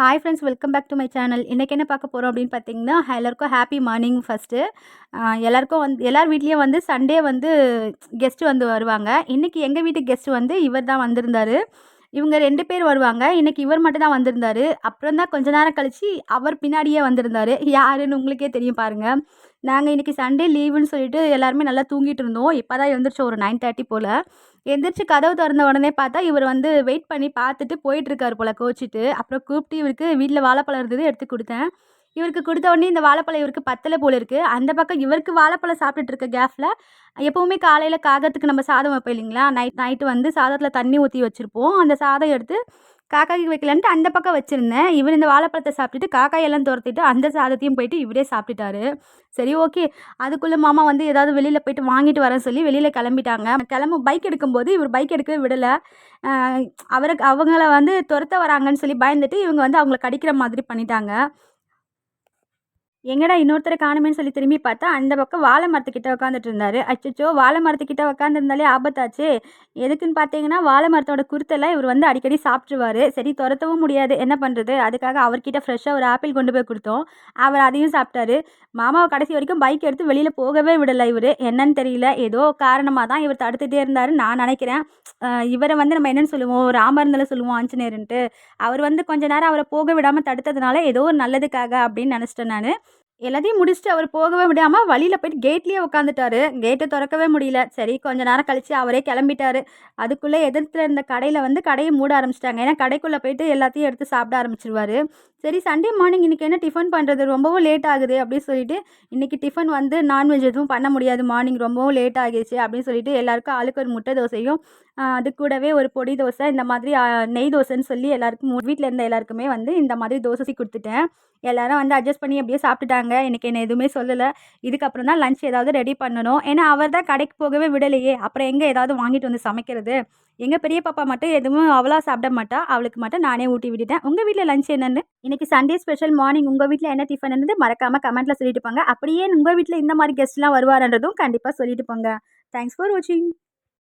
Hi friends welcome back to my channel இன்றைக்கி என்ன பார்க்க போகிறோம் அப்படின்னு பார்த்தீங்கன்னா எல்லாருக்கும் ஹாப்பி மார்னிங் ஃபஸ்ட்டு எல்லாருக்கும் வந்து எல்லார் வீட்லேயும் வந்து சண்டே வந்து கெஸ்ட்டு வந்து வருவாங்க. இன்றைக்கி எங்கள் வீட்டு கெஸ்ட்டு வந்து இவர் தான் வந்திருந்தார். இவங்க ரெண்டு பேர் வருவாங்க. இன்றைக்கி இவர் மட்டும் தான் வந்திருந்தார். அப்புறம் தான் கொஞ்ச நேரம் கழித்து அவர் பின்னாடியே வந்திருந்தார். யாருன்னு உங்களுக்கே தெரியும் பாருங்கள் நாங்கள் இன்றைக்கி சண்டே லீவுன்னு சொல்லிட்டு எல்லாருமே நல்லா தூங்கிட்டு இருந்தோம். இப்போ தான் எழுந்திரிச்சோம் ஒரு நைன் தேர்ட்டி போல். எந்திரிச்சு கதவு திறந்த உடனே பார்த்தா இவர் வந்து வெயிட் பண்ணி பார்த்துட்டு போயிட்டுருக்காரு போல் கோச்சிட்டு. அப்புறம் கூப்பிட்டு இவருக்கு வீட்டில் வாழைப்பழம் இருந்தது எடுத்து கொடுத்தேன். இவருக்கு கொடுத்த உடனே இந்த வாழைப்பழம் இவருக்கு பத்தலை போல் இருக்குது அந்த பக்கம் இவருக்கு வாழைப்பழம் சாப்பிட்டுட்டு இருக்க கேஃபில் எப்போவுமே காலையில் காகத்துக்கு நம்ம சாதம் வைப்போம் இல்லைங்களா? நைட் நைட்டு வந்து சாதத்தில் தண்ணி ஊற்றி வச்சுருப்போம். அந்த சாதம் எடுத்து காக்காய்க்கு வைக்கலான்ட்டு அந்த பக்கம் வச்சுருந்தேன். இவர் இந்த வாழைப்பழத்தை சாப்பிட்டுட்டு காக்காயெல்லாம் துரத்திட்டு அந்த சாதத்தையும் போயிட்டு இவரே சாப்பிட்டுட்டாரு. சரி ஓகே. அதுக்குள்ளே மாமா வந்து ஏதாவது வெளியில் போயிட்டு வாங்கிட்டு வரேன் சொல்லி வெளியில் கிளம்பிட்டாங்க. கிளம்ப பைக் எடுக்கும்போது இவர் பைக் எடுக்கவே விடலை. அவருக்கு அவங்கள வந்து துரத்த வராங்கன்னு சொல்லி பயந்துட்டு இவங்க வந்து அவங்கள கடிக்கிற மாதிரி பண்ணிட்டாங்க. எங்கடா இன்னொருத்தரை காணுமேன்னு சொல்லி திரும்பி பார்த்தா அந்த பக்கம் வாழை மரத்துக்கிட்ட உட்காந்துட்டு இருந்தார். அச்சோ வாழை மரத்துக்கிட்ட உட்காந்துருந்தாலே ஆபத்தாச்சு. எதுக்குன்னு பார்த்தீங்கன்னா வாழை மரத்தோட குருத்தெல்லாம் இவர் வந்து அடிக்கடி சாப்பிட்ருவார் சரி துரத்தவும் முடியாது. என்ன பண்ணுறது அதுக்காக அவர்கிட்ட ஃப்ரெஷ்ஷாக ஒரு ஆப்பிள் கொண்டு போய் கொடுத்தோம். அவர் அதையும் சாப்பிட்டாரு. மாமாவை கடைசி வரைக்கும் பைக் எடுத்து வெளியில் போகவே விடலை இவர். என்னன்னு தெரியல. ஏதோ காரணமாக தான் இவர் தடுத்துகிட்டே இருந்தார் நான் நினைக்கிறேன். இவரை வந்து நம்ம என்னென்னு சொல்லுவோம்? ராமருந்தில் சொல்லுவோம் ஆஞ்சநேயர்ன்ட்டு. அவர் வந்து கொஞ்ச நேரம் அவரை போக விடாமல் தடுத்ததுனால ஏதோ ஒரு நல்லதுக்காக அப்படின்னு நினச்சிட்டேன் நான். எல்லாத்தையும் முடிச்சுட்டு அவர் போகவே முடியாமல் வழியில் போயிட்டு கேட்லேயே உட்காந்துட்டாரு கேட்டை திறக்கவே முடியல. சரி கொஞ்ச நேரம் கழித்து அவரே கிளம்பிட்டாரு. அதுக்குள்ளே எதிர்த்துல இருந்த கடையில் வந்து கடையை மூட ஆரம்பிச்சிட்டாங்க. ஏன்னா கடைக்குள்ளே போயிட்டு எல்லாத்தையும் எடுத்து சாப்பிட ஆரம்பிச்சிருவாரு. சரி சண்டே மார்னிங் இன்றைக்கி என்ன டிஃபன் பண்ணுறது ரொம்பவும் லேட் ஆகுது அப்படின்னு சொல்லிட்டு இன்றைக்கி டிஃபன் வந்து நான்வெஜ் எதுவும் பண்ண முடியாது. மார்னிங் ரொம்பவும் லேட் ஆகிடுச்சு அப்படின்னு சொல்லிட்டு எல்லாருக்கும் ஆளுக்கு ஒரு முட்டை தோசையும் அது கூடவே ஒரு பொடி தோசை இந்த மாதிரி நெய் தோசைன்னு சொல்லி எல்லாருக்கும் வீட்டில் இருந்த எல்லாருக்குமே வந்து இந்த மாதிரி தோசை கொடுத்துட்டேன். எல்லோரும் வந்து அட்ஜஸ்ட் பண்ணி அப்படியே சாப்பிட்டுட்டாங்க. எனக்கு என்ன எதுவுமே சொல்லலை. இதுக்கப்புறம் தான் லஞ்ச் ஏதாவது ரெடி பண்ணணும். ஏன்னா அவர் தான் கடைக்கு போகவே விடலையே. அப்புறம் எங்கே ஏதாவது வாங்கிட்டு வந்து சமைக்கிறது? எங்கள் பெரிய பாப்பா மட்டும் எதுவும் அவ்வளோ சாப்பிட மாட்டா. அவளுக்கு மட்டும் நானே ஊட்டி விட்டுட்டேன். உங்கள் வீட்டில் லஞ்ச் என்னென்னு? இன்றைக்கி சண்டே ஸ்பெஷல் மார்னிங் உங்கள் வீட்டில் என்ன டிஃபன் என்னது மறக்காமல் கமெண்ட்டில் சொல்லிட்டு போங்க. அப்படியே உங்கள் வீட்டில் இந்த மாதிரி கெஸ்ட்லாம் வருவாருன்றதும் கண்டிப்பாக சொல்லிட்டு போங்க. தேங்க்ஸ் ஃபார் வாட்சிங்